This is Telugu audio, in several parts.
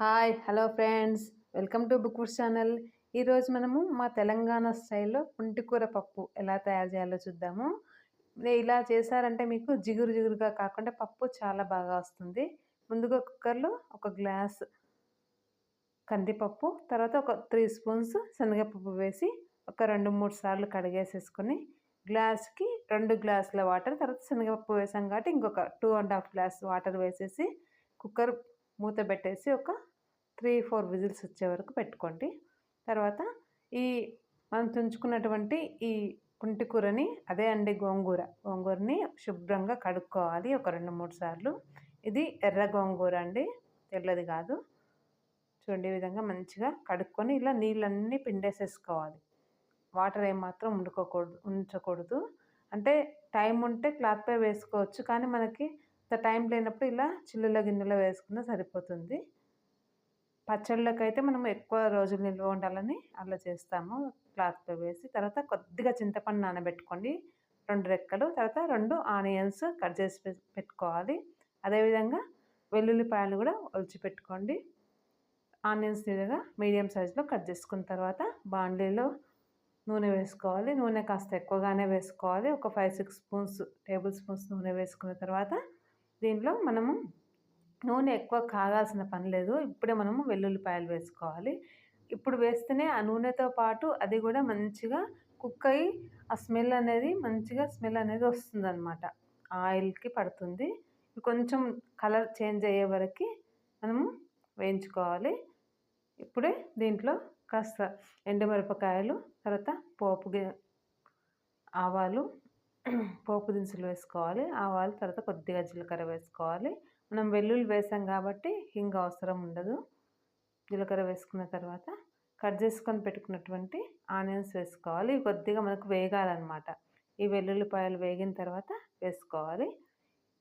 Hi hello friends. Welcome to book food channel. ఈరోజు మనము మా తెలంగాణ స్టైల్లో పుంటికూర పప్పు ఎలా తయారు చేయాలో చూద్దాము. ఇలా చేశారంటే మీకు జిగురు జిగురుగా కాకుండా పప్పు చాలా బాగా వస్తుంది. ముందుగా కుక్కర్లో ఒక గ్లాస్ కందిపప్పు తర్వాత ఒక త్రీ స్పూన్స్ శనగపప్పు వేసి ఒక రెండు మూడు సార్లు కడిగేసేసుకొని గ్లాస్కి రెండు గ్లాసుల వాటర్ తర్వాత శనగపప్పు వేసాం కాబట్టి ఇంకొక two and half glass water వేసేసి కుక్కర్ మూత పెట్టేసి ఒక త్రీ ఫోర్ విజిల్స్ వచ్చే వరకు పెట్టుకోండి. తర్వాత ఈ మనం తుంచుకున్నటువంటి ఈ కుంటి కూరని అదే అండి గోంగూర. గోంగూరని శుభ్రంగా కడుక్కోవాలి ఒక రెండు మూడు సార్లు. ఇది ఎర్ర గోంగూర అండి తెల్లది కాదు. చూడండి విధంగా మంచిగా కడుక్కొని ఇలా నీళ్ళన్నీ పిండేసేసుకోవాలి. వాటర్ ఏమాత్రం ఉండుకోకూడదు ఉంచకూడదు. అంటే టైం ఉంటే క్లాత్పై వేసుకోవచ్చు కానీ మనకి ఇంత టైం లేనప్పుడు ఇలా చిల్లుల గిన్నెలో వేసుకున్నా సరిపోతుంది. పచ్చళ్ళకి అయితే మనం ఎక్కువ రోజులు నిల్వ ఉండాలని అలా చేస్తాము. క్లాత్లో వేసి తర్వాత కొద్దిగా చింతపండు నానబెట్టుకోండి. రెండు రెక్కలు తర్వాత రెండు ఆనియన్స్ కట్ చేసి పెట్టుకోవాలి. అదేవిధంగా వెల్లుల్లిపాయలు కూడా ఒలిచి పెట్టుకోండి. ఆనియన్స్ విధంగా మీడియం సైజులో కట్ చేసుకున్న తర్వాత బాండీలో నూనె వేసుకోవాలి. నూనె కాస్త ఎక్కువగానే వేసుకోవాలి. ఒక five six spoons table spoons నూనె వేసుకున్న తర్వాత దీంట్లో మనము నూనె ఎక్కువ కాగాల్సిన పని లేదు. ఇప్పుడే మనము వెల్లుల్లిపాయలు వేసుకోవాలి. ఇప్పుడు వేస్తేనే ఆ నూనెతో పాటు అది కూడా మంచిగా కుక్ అయ్యి ఆ స్మెల్ అనేది మంచిగా స్మెల్ అనేది వస్తుందన్నమాట. ఆయిల్కి పడుతుంది. కొంచెం కలర్ చేంజ్ అయ్యే వరకు మనము వేయించుకోవాలి. ఇప్పుడే దీంట్లో కాస్త ఎండుమిరపకాయలు తర్వాత పోపు ఆవాలు పోపు దినుసులు వేసుకోవాలి. ఆవాలు తర్వాత కొద్దిగా జీలకర్ర వేసుకోవాలి. మనం వెల్లుల్లి వేసాం కాబట్టి హింగ అవసరం ఉండదు. జీలకర్ర వేసుకున్న తర్వాత కట్ చేసుకొని పెట్టుకున్నటువంటి ఆనియన్స్ వేసుకోవాలి. కొద్దిగా మనకు వేగాలన్నమాట. ఈ వెల్లుల్లిపాయలు వేగిన తర్వాత వేసుకోవాలి.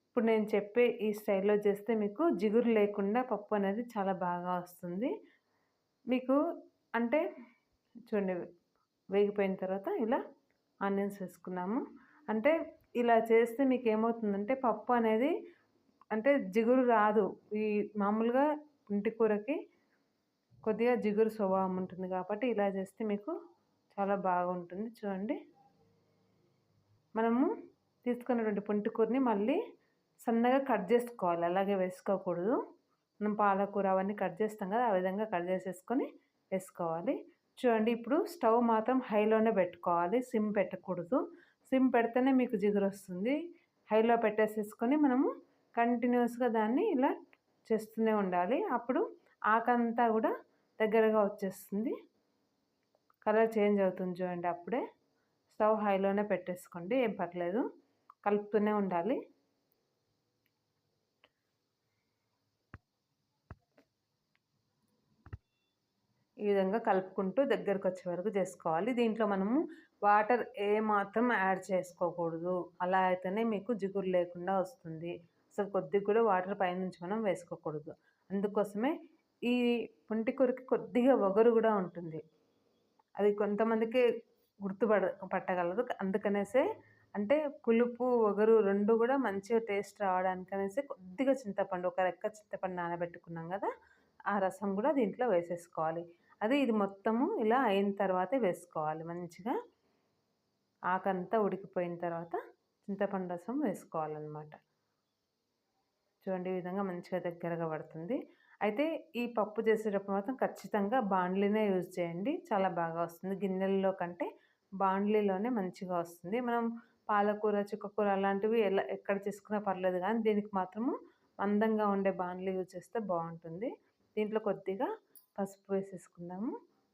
ఇప్పుడు నేను చెప్పే ఈ స్టైల్లో చేస్తే మీకు జిగురు లేకుండా పప్పు అనేది చాలా బాగా వస్తుంది. మీకు అంటే చూడండి వేగిపోయిన తర్వాత ఇలా ఆనియన్స్ వేసుకున్నాము. అంటే ఇలా చేస్తే మీకు ఏమవుతుందంటే పప్పు అనేది అంటే జిగురు రాదు. ఈ మామూలుగా ఇంటి కూరకి కొద్దిగా జిగురు స్వభావం ఉంటుంది కాబట్టి ఇలా చేస్తే మీకు చాలా బాగుంటుంది. చూడండి. మనము తీసుకున్నటువంటి పుంటికూరని మళ్ళీ సన్నగా కట్ చేసుకోవాలి. అలాగే వేసుకోకూడదు. మనం పాలకూర అవన్నీ కట్ చేస్తాం కదా ఆ విధంగా కట్ చేసేసుకొని వేసుకోవాలి. చూడండి ఇప్పుడు స్టవ్ మాత్రం హైలోనే పెట్టుకోవాలి. సిమ్ పెట్టకూడదు. సిమ్ పెడితేనే మీకు జిగురు వస్తుంది హైలో పెట్టేసేసుకొని మనము కంటిన్యూస్గా దాన్ని ఇలా చేస్తూనే ఉండాలి. అప్పుడు ఆకంతా కూడా దగ్గరగా వచ్చేస్తుంది. కలర్ చేంజ్ అవుతుంది చూడండి అప్పుడే. స్టవ్ హైలోనే పెట్టేసుకోండి. ఏం పర్లేదు. కలుపుతూనే ఉండాలి. ఈ విధంగా కలుపుకుంటూ దగ్గరకు వచ్చే వరకు చేసుకోవాలి. దీంట్లో మనము వాటర్ ఏ మాత్రం యాడ్ చేసుకోకూడదు. అలా అయితేనే మీకు జిగురు లేకుండా వస్తుంది. అసలు కొద్దిగా కూడా వాటర్ పైనుంచి మనం వేసుకోకూడదు. అందుకోసమే ఈ పుంటికూరకి కొద్దిగా ఒగరు కూడా ఉంటుంది. అది కొంతమందికి గుర్తుపడ పట్టగలరు. అందుకనేసే అంటే పులుపు ఒగరు రెండు కూడా మంచిగా టేస్ట్ రావడానికి అనేసి కొద్దిగా చింతపండు ఒక రెక్క చింతపండు నానబెట్టుకున్నాం కదా ఆ రసం కూడా దీంట్లో వేసేసుకోవాలి. అది ఇది మొత్తము ఇలా అయిన తర్వాతే వేసుకోవాలి మంచిగా. ఆకంతా ఉడికిపోయిన తర్వాత చింతపండు రసం వేసుకోవాలన్నమాట. చూడండి ఈ విధంగా మంచిగా దగ్గరగా పడుతుంది. అయితే ఈ పప్పు చేసేటప్పుడు మాత్రం ఖచ్చితంగా బాండ్లీనే యూజ్ చేయండి. చాలా బాగా వస్తుంది. గిన్నెల్లో కంటే బాండ్లీలోనే మంచిగా వస్తుంది. మనం పాలకూర చుక్కకూర అలాంటివి ఎలా ఎక్కడ చేసుకున్నా పర్లేదు కానీ దీనికి మాత్రము మందంగా ఉండే బాండ్లీ యూజ్ చేస్తే బాగుంటుంది. దీంట్లో కొద్దిగా పసుపు వేసేసుకుందాము.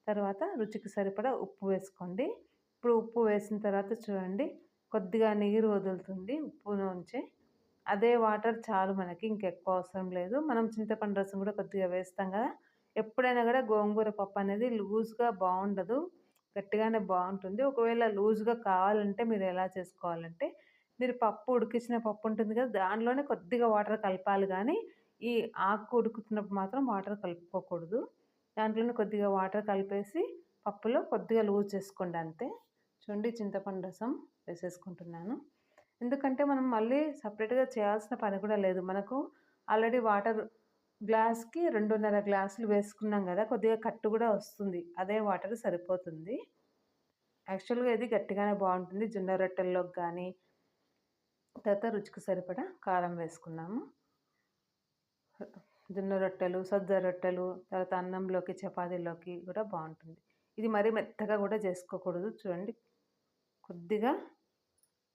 తర్వాత రుచికి సరిపడా ఉప్పు వేసుకోండి. ఇప్పుడు ఉప్పు వేసిన తర్వాత చూడండి కొద్దిగా నీరు వదులుతుంది ఉప్పు నుంచి అదే వాటర్ చాలు మనకి ఇంకెక్కువ అవసరం లేదు. మనం చింతపండు రసం కూడా కొద్దిగా వేస్తాం కదా. ఎప్పుడైనా కూడా గోంగూర పప్పు అనేది లూజ్గా బాగుండదు. గట్టిగానే బాగుంటుంది. ఒకవేళ లూజ్గా కావాలంటే మీరు ఎలా చేసుకోవాలంటే మీరు పప్పు ఉడికించిన పప్పు ఉంటుంది కదా దానిలోనే కొద్దిగా వాటర్ కలపాలి కానీ ఈ ఆకు ఉడుకుతున్నప్పుడు మాత్రం వాటర్ కలుపుకోకూడదు. దాంట్లోనే కొద్దిగా వాటర్ కలిపేసి పప్పులో కొద్దిగా లూజ్ చేసుకోండి అంతే. చుండి చింతపండు రసం వేసేసుకుంటున్నాను. ఎందుకంటే మనం మళ్ళీ సపరేట్గా చేయాల్సిన పని కూడా లేదు. మనకు ఆల్రెడీ వాటర్ గ్లాస్కి రెండున్నర గ్లాసులు వేసుకున్నాం కదా కొద్దిగా కట్టు కూడా వస్తుంది. అదే వాటర్ సరిపోతుంది. యాక్చువల్గా ఇది గట్టిగానే బాగుంటుంది. జొన్న రొట్టెల్లోకి కానీ తర్వాత రుచికి సరిపడా కారం వేసుకున్నాము. జొన్న రొట్టెలు సజ్జ రొట్టెలు తర్వాత అన్నంలోకి చపాతీలోకి కూడా బాగుంటుంది. ఇది మరీ మెత్తగా కూడా చేసుకోకూడదు. చూడండి కొద్దిగా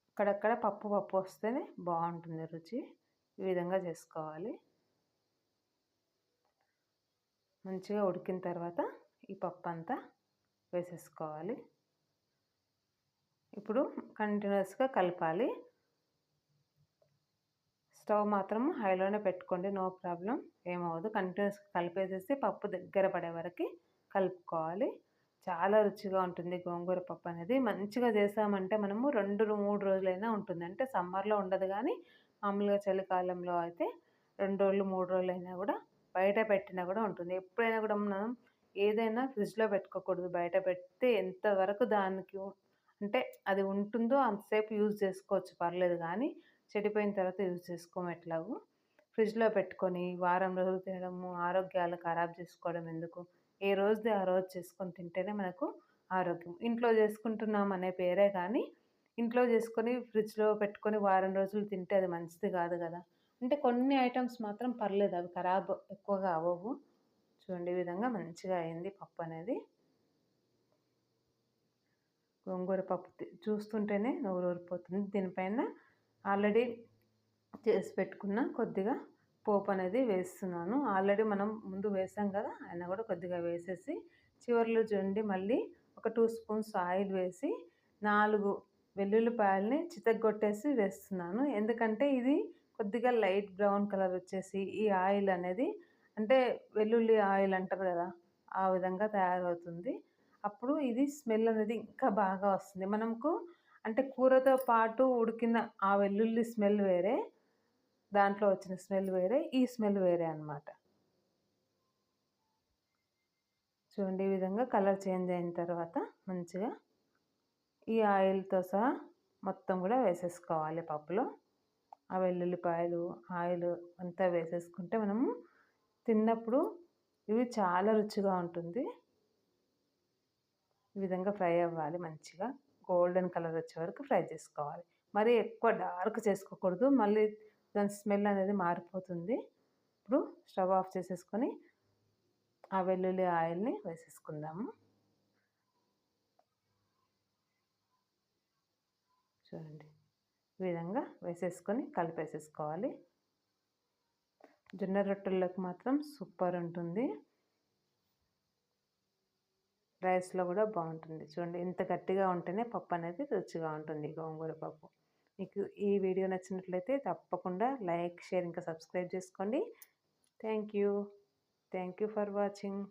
అక్కడక్కడ పప్పు పప్పు వస్తేనే బాగుంటుంది రుచి. ఈ విధంగా చేసుకోవాలి. మంచిగా ఉడికిన తర్వాత ఈ పప్పు అంతా వేసేసుకోవాలి. ఇప్పుడు కంటిన్యూస్గా కలపాలి. స్టవ్ మాత్రం హైలోనే పెట్టుకోండి నో ప్రాబ్లం. ఏమవ్వదు. కంటిన్యూస్గా కలిపేసేసి పప్పు దగ్గర పడే వరకు కలుపుకోవాలి. చాలా రుచిగా ఉంటుంది గోంగూర పప్పు అనేది మంచిగా చేసామంటే మనము రెండు మూడు రోజులైనా ఉంటుంది. అంటే సమ్మర్లో ఉండదు కానీ మామూలుగా చలికాలంలో అయితే రెండు రోజులు మూడు రోజులైనా కూడా బయట పెట్టినా కూడా ఉంటుంది. ఎప్పుడైనా కూడా మనం ఏదైనా ఫ్రిడ్జ్లో పెట్టుకోకూడదు. బయట పెడితే ఎంతవరకు దానికి అంటే అది ఉంటుందో అంతసేపు యూజ్ చేసుకోవచ్చు. పర్లేదు కానీ చెడిపోయిన తర్వాత యూజ్ చేసుకోము ఎట్లాగో. ఫ్రిడ్జ్లో పెట్టుకొని వారం రోజులు తినడము ఆరోగ్యాలు ఖరాబ్ చేసుకోవడం ఎందుకు? ఏ రోజుది ఆ రోజు చేసుకొని తింటేనే మనకు ఆరోగ్యం. ఇంట్లో చేసుకుంటున్నాం అనే పేరే కానీ ఇంట్లో చేసుకొని ఫ్రిడ్జ్లో పెట్టుకొని వారం రోజులు తింటే అది మంచిది కాదు కదా. అంటే కొన్ని ఐటమ్స్ మాత్రం పర్లేదు అవి ఖరాబ్ ఎక్కువగా అవ్వవు. చూడండి ఈ విధంగా మంచిగా అయింది పప్పు అనేది. గోంగూర పప్పు చూస్తుంటేనే నోరు ఊరిపోతుంది. దీనిపైన ఆల్రెడీ చేసి పెట్టుకున్న కొద్దిగా పోపు అనేది వేస్తున్నాను. ఆల్రెడీ మనం ముందు వేసాం కదా అయినా కూడా కొద్దిగా వేసేసి చివరిలో చూడండి మళ్ళీ ఒక టూ స్పూన్స్ ఆయిల్ వేసి నాలుగు వెల్లుల్లిపాయలని చితగొట్టేసి వేస్తున్నాను. ఎందుకంటే ఇది కొద్దిగా లైట్ బ్రౌన్ కలర్ వచ్చేసి ఈ ఆయిల్ అనేది అంటే వెల్లుల్లి ఆయిల్ అంటారు కదా ఆ విధంగా తయారవుతుంది. అప్పుడు ఇది స్మెల్ అనేది ఇంకా బాగా వస్తుంది. మనకు అంటే కూరతో పాటు ఉడికిన ఆ వెల్లుల్లి స్మెల్ వేరే దాంట్లో వచ్చిన స్మెల్ వేరే ఈ స్మెల్ వేరే అనమాట చూడండి ఈ విధంగా కలర్ చేంజ్ అయిన తర్వాత మంచిగా ఈ ఆయిల్తో సహా మొత్తం కూడా వేసేసుకోవాలి పప్పులో. ఆ వెల్లుల్లిపాయలు ఆయిల్ అంతా వేసేసుకుంటే మనము తిన్నప్పుడు ఇవి చాలా రుచిగా ఉంటుంది. ఈ విధంగా ఫ్రై అవ్వాలి మంచిగా. గోల్డెన్ కలర్ వచ్చే వరకు ఫ్రై చేసుకోవాలి. మరి ఎక్కువ డార్క్ చేసుకోకూడదు. మళ్ళీ దాని స్మెల్ అనేది మారిపోతుంది. ఇప్పుడు స్టవ్ ఆఫ్ చేసేసుకొని ఆ వెల్లుల్లి ఆయిల్ని వేసేసుకుందాము. చూడండి ఈ విధంగా వేసేసుకొని కలిపేసేసుకోవాలి. జొన్న రొట్టెల్లోకి మాత్రం సూపర్ ఉంటుంది. రైస్లో కూడా బాగుంటుంది. చూడండి ఇంత గట్టిగా ఉంటేనే పప్పు అనేది రుచిగా ఉంటుంది గోంగూర పప్పు. మీకు ఈ వీడియో నచ్చినట్లయితే తప్పకుండా లైక్ షేర్ ఇంకా సబ్స్క్రైబ్ చేసుకోండి. Thank you. Thank you for watching.